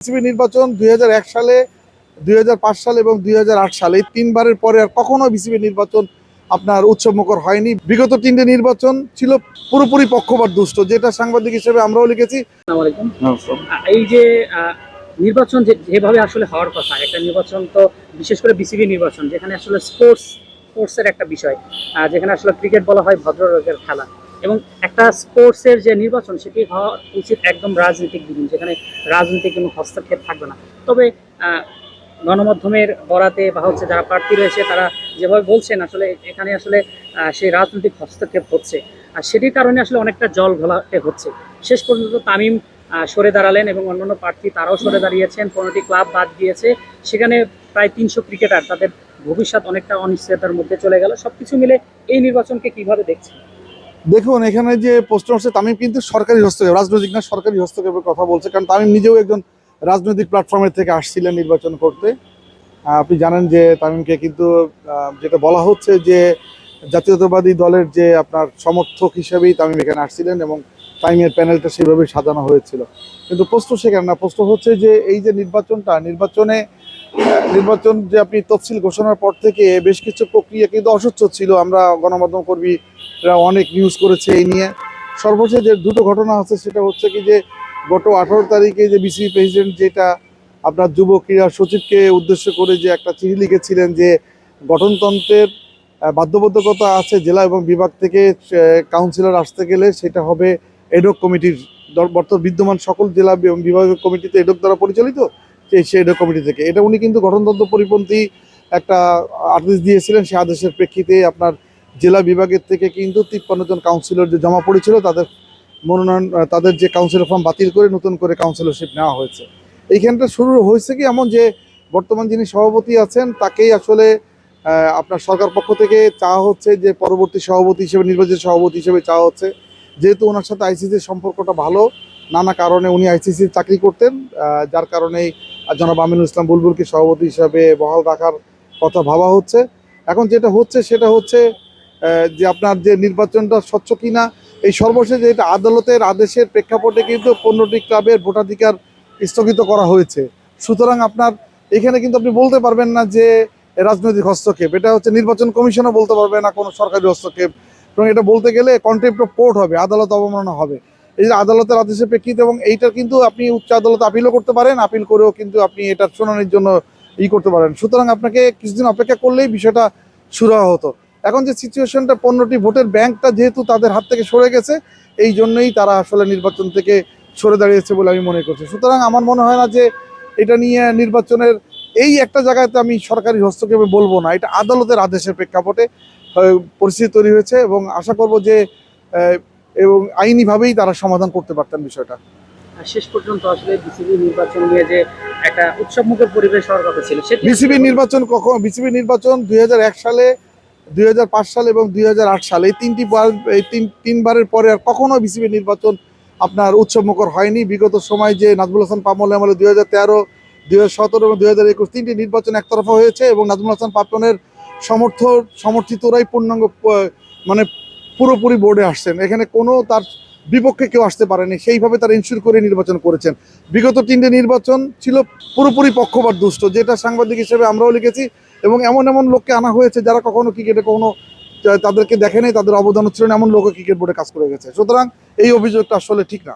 BCB নির্বাচন দুই সালে দুই সালে এবং দুই হাজার আট সালে। এই তিনবারের পরে আর কখনো বিসিবি নির্বাচন আপনার উৎসবমুখর হয়নি। বিগত তিনটে নির্বাচন ছিল পুরোপুরি পক্ষপাত দুষ্ট যেটা সাংবাদিক হিসেবে আমরাও লিখেছি। আসসালামু আলাইকুম। আহ, এই যে আহ, নির্বাচন যে যেভাবে আসলে হওয়ার কথা একটা নির্বাচন তো বিশেষ করে বিসিবি নির্বাচন যেখানে আসলে স্পোর্টস স্পোর্টসের একটা বিষয় আহ, যেখানে আসলে ক্রিকেট বলা হয় ভদ্রলোকের খেলা। এবং একটা স্পোর্টসের যে নির্বাচন, সেটি হওয়া উচিত একদম রাজনৈতিক দিন যেখানে রাজনৈতিক কোনো হস্তক্ষেপ থাকবে না। তবে গণমাধ্যমের বরাতে বা হচ্ছে যারা প্রার্থী রয়েছে, তারা যেভাবে বলছেন, আসলে এখানে আসলে সেই রাজনৈতিক হস্তক্ষেপ হচ্ছে। আর সেটির কারণে আসলে অনেকটা জল ঘোলাতে হচ্ছে। শেষ পর্যন্ত তামিম সরে দাঁড়ালেন এবং অন্যান্য প্রার্থী তারাও সরে দাঁড়িয়েছেন। পনেরোটি ক্লাব বাদ দিয়েছে সেখানে প্রায় তিনশো ক্রিকেটার, তাদের ভবিষ্যৎ অনেকটা অনিশ্চয়তার মধ্যে চলে গেল। সবকিছু মিলে এই নির্বাচনকে কীভাবে দেখছেন? দেখুন, এখানে যে প্রশ্ন হচ্ছে তামিম কিন্তু সরকারি হস্তক্ষেপ, রাজনৈতিক না, সরকারি হস্তক্ষেপের কথা বলছে। কারণ তামিম নিজেও একজন রাজনৈতিক প্ল্যাটফর্মের থেকে আসছিলেন নির্বাচন করতে। আপনি জানেন যে তামিমকে কিন্তু যেটা বলা হচ্ছে যে জাতীয়তাবাদী দলের যে আপনার সমর্থক হিসেবেই তামিম এখানে আসছিলেন এবং তামিমের প্যানেলটা সেভাবেই সাজানো হয়েছিল। কিন্তু প্রশ্ন সেখানে না, প্রশ্ন হচ্ছে যে এই যে নির্বাচনটা, নির্বাচনে নির্বাচন যে আপনি তফসিল ঘোষণার পর থেকে বেশ কিছু প্রক্রিয়া কিন্তু অস্বচ্ছ ছিল। আমরা গণমাধ্যম কর্মী এরা অনেক নিউজ করেছে এই নিয়ে। সর্বশেষ যে দুটো ঘটনা আছে, সেটা হচ্ছে কি যে গত আঠারো তারিখে যে বিসিবি প্রেসিডেন্ট যেটা আপনার যুব ক্রীড়া সচিবকে উদ্দেশ্য করে যে একটা চিঠি লিখেছিলেন যে গঠনতন্ত্রের বাধ্যবাধকতা আছে জেলা এবং বিভাগ থেকে কাউন্সিলর আসতে গেলে সেটা হবে এডক কমিটির বর্তমান বিদ্যমান সকল জেলা এবং বিভাগীয় কমিটিতে এডক দ্বারা পরিচালিত। সেই কমিটি থেকে। এটা উনি কিন্তু গঠনতন্ত্র পরিপন্থী একটা আদেশ দিয়েছিলেন। সেই আদেশের প্রেক্ষিতে আপনার জেলা বিভাগের থেকে কিন্তু তিপ্পান্ন জন কাউন্সিলর যে জমা পড়েছিল, তাদের মনোনয়ন, তাদের যে কাউন্সিলর ফর্ম বাতিল করে নতুন করে কাউন্সিলরশিপ নেওয়া হয়েছে। এইখানটা শুরু হয়েছে কি এমন যে বর্তমান যিনি সভাপতি আছেন, তাকেই আসলে আপনার সরকার পক্ষ থেকে চাওয়া হচ্ছে যে পরবর্তী সভাপতি হিসেবে, নির্বাচিত সভাপতি হিসেবে চাওয়া হচ্ছে। যেহেতু ওনার সাথে আইসিসির সম্পর্কটা ভালো নানা কারণে উনি আইসিসির চাকরি করতেন যার কারণেই জনাব আমিনুল ইসলাম বুলবুলকে সভাপতি হিসাবে বহাল রাখার কথা ভাবা হচ্ছে। এখন যেটা হচ্ছে সেটা হচ্ছে যে আপনার যে নির্বাচনটা স্বচ্ছ কিনা, এই সর্বশেষ যেটা আদালতের আদেশের প্রেক্ষাপটে কিন্তু পনেরোটি ক্লাবের ভোটাধিকার স্থগিত করা হয়েছে। সুতরাং আপনার এখানে কিন্তু আপনি বলতে পারবেন না যে রাজনৈতিক হস্তক্ষেপ, এটা হচ্ছে নির্বাচন কমিশনও বলতে পারবে না কোনো সরকারি হস্তক্ষেপ। এবং এটা বলতে গেলে কন্টেম্প অফ কোর্ট হবে, আদালত অবমাননা হবে। এই যে আদালতের আদেশের প্রেক্ষিতে এবং এইটার কিন্তু আপনি উচ্চ আদালতে আপিলও করতে পারেন, আপিল করেও কিন্তু আপনি এটার শুনানির জন্য ই করতে পারেন। সুতরাং আপনাকে কিছুদিন অপেক্ষা করলেই বিষয়টা শুরু হতো। এখন যে সিচুয়েশনটা পনেরোটি ভোটের ব্যাংকটা যেহেতু তাদের হাত থেকে সরে গেছে, এই জন্যই তারা আসলে নির্বাচন থেকে সরে দাঁড়িয়েছে বলে আমি মনে করছি। সুতরাং আমার মনে হয় না যে এটা নিয়ে নির্বাচনের এই একটা জায়গাতে আমি সরকারি হস্তক্ষেপে বলব না। এটা আদালতের আদেশের প্রেক্ষাপটে পরিস্থিতি তৈরি হয়েছে এবং আশা করব যে এবং আইনিভাবেই তারা সমাধান করতে পারতেন বিষয়টা। শেষ পর্যন্ত আসলে বিসিবি নির্বাচন নিয়ে যে একটা উৎসবমুখর পরিবেশ হওয়ার কথা ছিল সেটি বিসিবি নির্বাচন কখন বিসিবি নির্বাচন দু হাজার এক সালে দুই সাল এবং সালে। এই তিনটি এই তিন তিনবারের পরে আর কখনো বিসিবি নির্বাচন আপনার উৎসবমুখর হয়নি। বিগত সময় যে নাজমুল হাসান পামল আমলে দুই হাজার তেরো দুই হাজার সতেরো এবং দুই হাজার একুশ তিনটি নির্বাচন একতরফা হয়েছে এবং নাজমুল হাসান পাপনের সমর্থ সমর্থিতরাই পূর্ণাঙ্গ মানে পুরোপুরি বোর্ডে আসছেন। এখানে কোনো তার বিপক্ষে কেউ আসতে পারেনি। সেইভাবে তার ইনস্যুর করে নির্বাচন করেছেন। বিগত তিনটে নির্বাচন ছিল পুরোপুরি পক্ষপাত দুষ্ট, যেটা সাংবাদিক হিসেবে আমরাও লিখেছি এবং এমন এমন লোককে আনা হয়েছে যারা কখনো ক্রিকেটে কখনো তাদেরকে দেখে নেই, তাদের অবদান ছিল না, এমন লোকও ক্রিকেট বোর্ডে কাজ করে গেছে। সুতরাং এই অভিযোগটা আসলে ঠিক না।